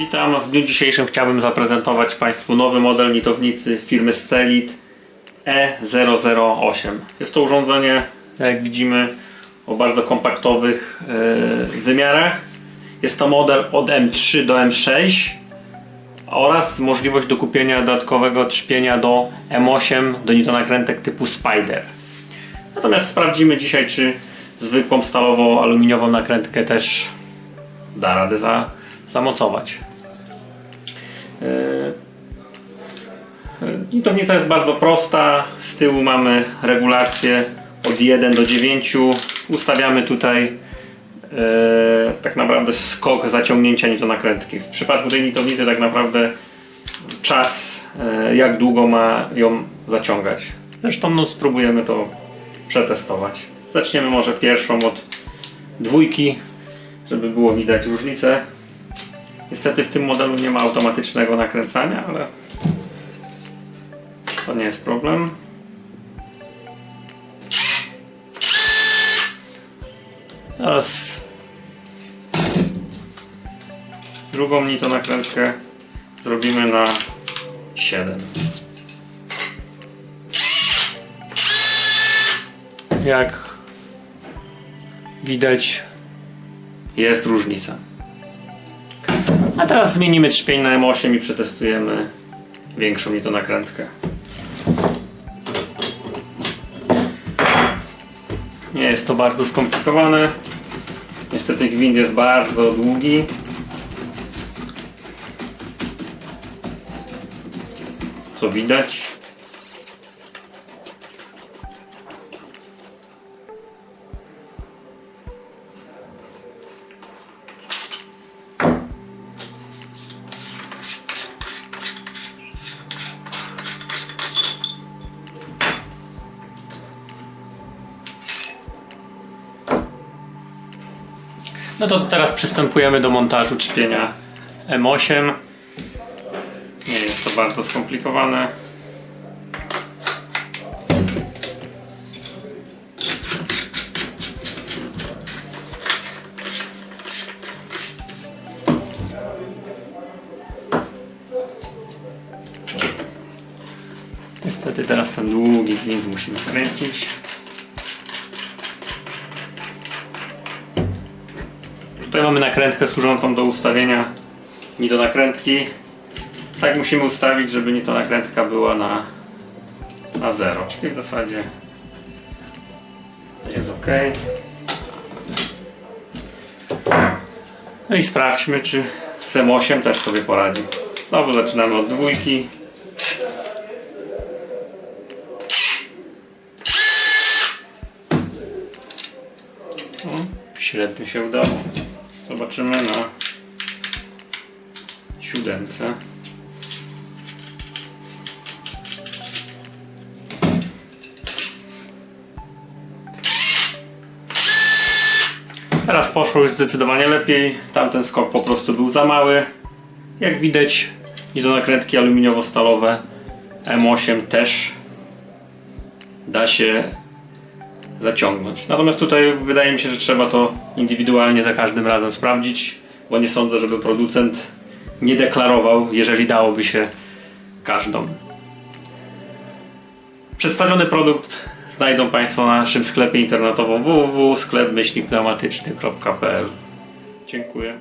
Witam. W dniu dzisiejszym chciałbym zaprezentować Państwu nowy model nitownicy firmy Stelit E008. Jest to urządzenie, jak widzimy, o bardzo kompaktowych e, wymiarach. Jest to model od M3 do M6 oraz możliwość dokupienia dodatkowego trzpienia do M8 do nitonakrętek typu Spider. Natomiast sprawdzimy dzisiaj, czy zwykłą stalowo-aluminiową nakrętkę też da radę za, zamocować. Yy, Nitownica jest bardzo prosta. Z tyłu mamy regulację od 1 do 9. Ustawiamy tutaj yy, tak naprawdę skok zaciągnięcia nitonakrętki. W przypadku tej nitownicy tak naprawdę czas, yy, jak długo ma ją zaciągać. Zresztą no, spróbujemy to przetestować. Zaczniemy może pierwszą od dwójki, żeby było widać różnicę. Niestety w tym modelu nie ma automatycznego nakręcania, ale to nie jest problem. Teraz drugą nitonakrętkę zrobimy na 7. Jak widać jest różnica. A teraz zmienimy trzpień na M8 i przetestujemy większą nitonakrętkę. Nie jest to bardzo skomplikowane. Niestety gwint jest bardzo długi. Co widać? No to teraz przystępujemy do montażu trzpienia M8. Nie jest to bardzo skomplikowane. Niestety teraz ten długi gwint musimy skręcić. Tutaj mamy nakrętkę służącą do ustawienia nitonakrętki. Tak musimy ustawić, żeby nitonakrętka była na, na zero, czyli w zasadzie jest ok. No i sprawdźmy, czy z M8 też sobie poradzi. Znowu zaczynamy od dwójki. Średnio się udało. Zobaczymy na siódemce. Teraz poszło już zdecydowanie lepiej. Tamten skok po prostu był za mały. Jak widać, izonakrętki aluminiowo-stalowe M8 też da się zaciągnąć. Natomiast tutaj wydaje mi się, że trzeba to indywidualnie za każdym razem sprawdzić, bo nie sądzę, żeby producent nie deklarował, jeżeli dałoby się każdą. Przedstawiony produkt znajdą Państwo na naszym sklepie internetowym www.sklepmyślnikpneumatyczny.pl Dziękuję.